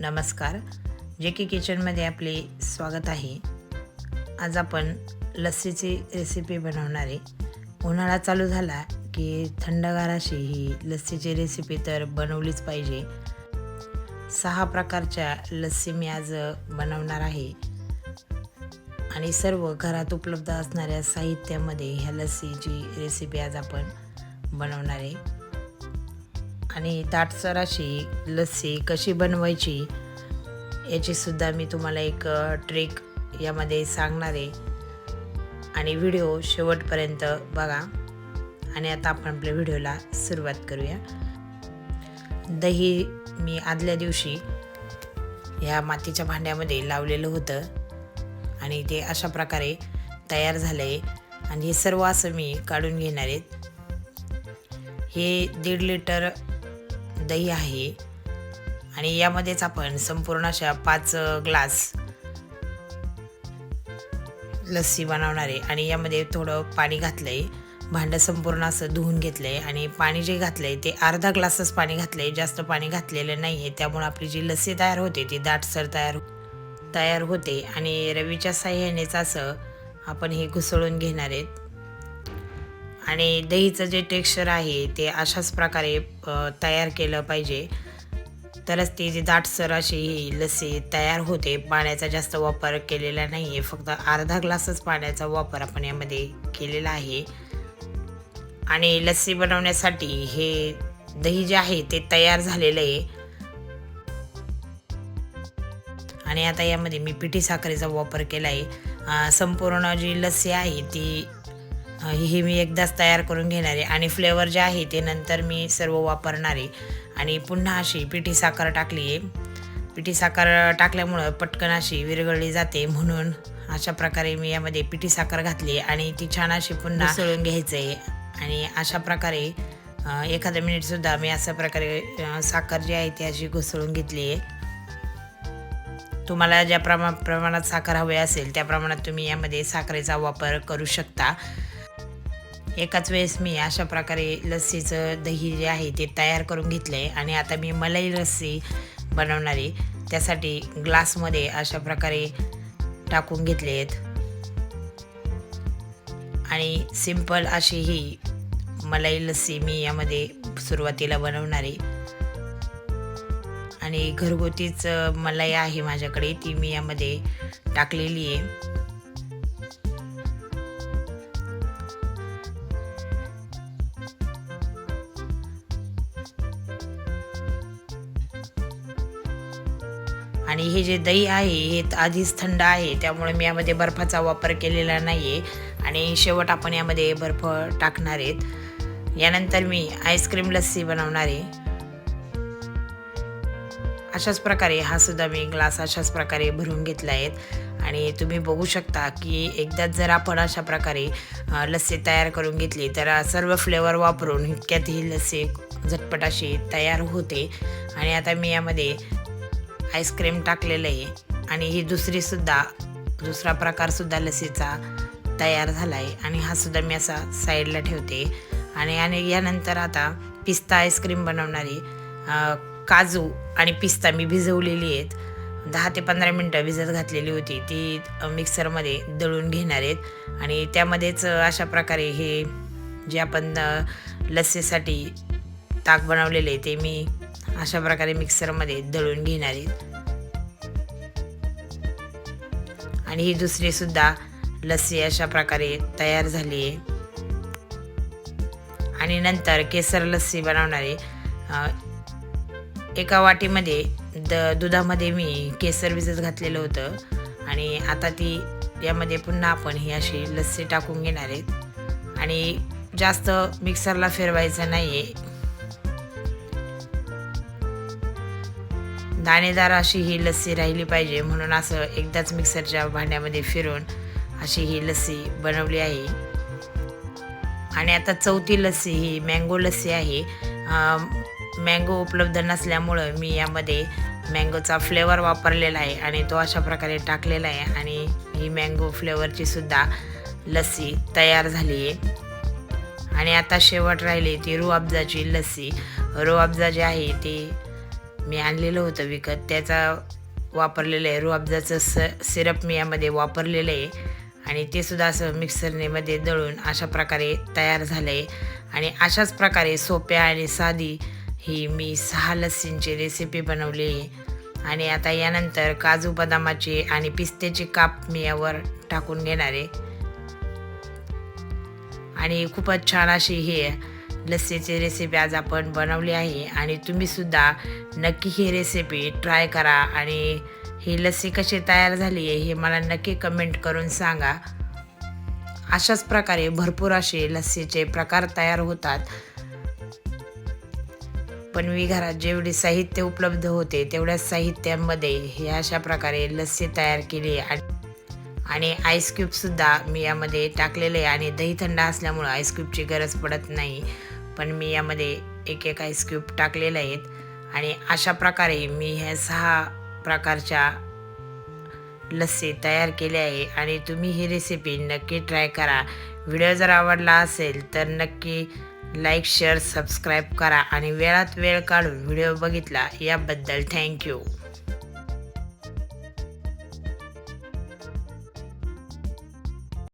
नमस्कार. जे की किचनमध्ये आपले स्वागत आहे. आज आपण लस्सीची रेसिपी बनवणार आहे. उन्हाळा चालू झाला की थंडगार अशी ही लस्सीची रेसिपी तर बनवलीच पाहिजे. सहा प्रकारच्या लस्सी मी आज बनवणार आहे. आणि सर्व घरात उपलब्ध असणाऱ्या साहित्यामध्ये ह्या लस्सीची रेसिपी आज आपण बनवणार आहे. आणि दाटसर अशी लस्सी कशी बनवायची याचीसुद्धा मी तुम्हाला एक ट्रिक यामध्ये सांगणार आहे. आणि व्हिडिओ शेवटपर्यंत बघा. आणि आता आपण आपल्या व्हिडिओला सुरुवात करूया. दही मी आदल्या दिवशी ह्या मातीच्या भांड्यामध्ये लावलेलं होतं. आणि ते अशा प्रकारे तयार झालं आहे आणि हे सर्व असं मी काढून घेणार आहेत हे दीड लिटर दही आहे. आणि यामध्येच आपण संपूर्ण अशा पाच ग्लास लस्सी बनवणार आहे. आणि यामध्ये थोडं पाणी घातलं आहे भांडं संपूर्ण असं धुवून घेतलं आहे आणि पाणी जे घातलं आहे ते अर्धा ग्लासच पाणी घातलं आहे जास्त पाणी घातलेलं नाही आहे त्यामुळे आपली जी लस्सी तयार होते ती दाटसर तयार हो, तयार होते. आणि रवीच्या साह्यानेच असं आपण हे घुसळून घेणार आहेत. आणि दहीचं जे टेक्स्चर आहे ते अशाच प्रकारे तयार केलं पाहिजे. तरच ती जी दाटसर अशी ही लस्सी तयार होते. पाण्याचा जास्त वापर केलेला नाही आहे फक्त अर्धा ग्लासच पाण्याचा वापर आपण यामध्ये केलेला आहे. आणि लस्सी बनवण्यासाठी हे दही जे आहे ते तयार झालेलं आहे. आणि आता यामध्ये मी पिठी साखरेचा वापर केला आहे संपूर्ण जी लस्सी आहे ती ही मी एकदाच तयार करून घेणार. आहे आणि फ्लेवर जे आहे ते नंतर मी सर्व वापरणार. आहे आणि पुन्हा अशी पिठी साखर टाकली आहे. पिठी साखर टाकल्यामुळं पटकन अशी विरघळली जाते. म्हणून अशा प्रकारे मी यामध्ये पिठी साखर घातली आणि ती छान अशी पुन्हा सळून घ्यायचं आहे आणि अशा प्रकारे एखाद्या मिनिटसुद्धा मी अशा प्रकारे साखर जी आहे ती अशी घुसळून घेतली आहे. तुम्हाला ज्या प्रमा प्रमाणात साखर हवे असेल त्या प्रमाणात तुम्ही यामध्ये साखरेचा वापर करू शकता. एकाच वेळेस मी अशा प्रकारे लस्सीचं दही जे आहे ते तयार करून घेतलं आहे आणि आता मी मलाई लस्सी बनवणारी त्यासाठी ग्लासमध्ये अशा प्रकारे टाकून घेतले आहेत आणि सिंपल अशी ही मलाई लस्सी मी यामध्ये सुरुवातीला बनवणारी. आणि घरगुतीच मलाई आहे माझ्याकडे ती मी यामध्ये टाकलेली आहे. आणि हे जे दही आहे हे आधीच थंड आहे त्यामुळे मी यामध्ये बर्फाचा वापर केलेला नाही आहे आणि शेवट आपण यामध्ये बर्फ टाकणार आहेत. यानंतर मी आईस्क्रीम लस्सी बनवणार आहे. अशाच प्रकारे हा सुद्धा मी ग्लास अशाच प्रकारे भरून घेतला आहेत आणि तुम्ही बघू शकता की एकदा जर आपण अशा प्रकारे लस्सी तयार करून घेतली तर सर्व फ्लेवर वापरून इतक्यात ही लस्सी झटपट अशी तयार होते. आणि आता मी यामध्ये आईस्क्रीम टाकलेलं आहे. आणि ही दुसरीसुद्धा दुसरा प्रकारसुद्धा लसीचा तयार झाला आहे आणि हा सुद्धा मी असा साईडला ठेवते. आणि आणि यानंतर आता पिस्ता आईस्क्रीम बनवणारी काजू आणि पिस्ता मी भिजवलेली आहेत. दहा ते पंधरा मिनटं भिजत घातलेली होती. ती मिक्सरमध्ये दळून घेणार आहेत. आणि त्यामध्येच अशा प्रकारे हे जे आपण लस्सीसाठी ताक बनवलेले ते मी अशा प्रकारे मिक्सरमध्ये दळून घेणार आहेत. आणि ही दुसरी सुद्धा लस्सी अशा प्रकारे तयार झाली आहे. आणि नंतर केसर लस्सी बनवणारे एका वाटीमध्ये द दुधामध्ये मी केसर भिजत घातलेलं होतं. आणि आता ती यामध्ये पुन्हा आपण ही अशी लस्सी टाकून घेणार आहेत. आणि जास्त मिक्सरला फिरवायचं नाही आहे दाणेदार अशी ही लस्सी राहिली पाहिजे. म्हणून असं एकदाच मिक्सरच्या भांड्यामध्ये फिरून अशी ही लस्सी बनवली आहे. आणि आता चौथी लस्सी ही मँगो लस्सी आहे. मँगो उपलब्ध नसल्यामुळं मी यामध्ये मँगोचा फ्लेवर वापरलेला आहे आणि तो अशा प्रकारे टाकलेला आहे. आणि ही मँगो फ्लेवरची सुद्धा लस्सी तयार झाली आहे. आणि आता शेवट राहिली ती रुअब्जाची अफजाची लस्सी. रुअब्जा अफजा जी आहे ती मी आणलेलं होतं विकत. त्याचा वापरलेलं आहे रुअब्जाचं स सिरप मी यामध्ये वापरलेलं आहे. आणि ते सुद्धा असं मिक्सरनेमध्ये दळून अशा प्रकारे तयार झालं आहे आणि अशाच प्रकारे सोप्या आणि साधी ही मी सहा लस्सींची रेसिपी बनवली आहे. आणि आता यानंतर काजू बदामाची आणि पिस्त्याची काप मी यावर टाकून घेणार आहे. आणि खूपच छान अशी ही लस्सीची रेसिपी आज आपण बनवली आहे आणि तुम्हीसुद्धा नक्की ही रेसिपी ट्राय करा आणि ही लस्सी कशी तयार झाली आहे हे मला नक्की कमेंट करून सांगा. अशाच प्रकारे भरपूर असे लस्सीचे प्रकार तयार होतात. पण मी घरात जेवढे साहित्य उपलब्ध होते तेवढ्या साहित्यामध्ये हे अशा प्रकारे लस्सी तयार केली आणि आणि आईस क्यूबसुद्धा मी यामध्ये टाकलेले आहे आणि दही थंड असल्यामुळं आईस क्यूबची गरज पडत नाही. पण मी यामध्ये एक एक आईस्क्यूब टाकलेले आहेत. आणि अशा प्रकारे मी ह्या सहा प्रकारच्या लस्सी तयार केले आहे. आणि तुम्ही ही रेसिपी नक्की ट्राय करा. व्हिडिओ जर आवडला असेल तर नक्की लाईक शेअर सबस्क्राईब करा. आणि वेळात वेळ काढून व्हिडिओ बघितला याबद्दल थँक्यू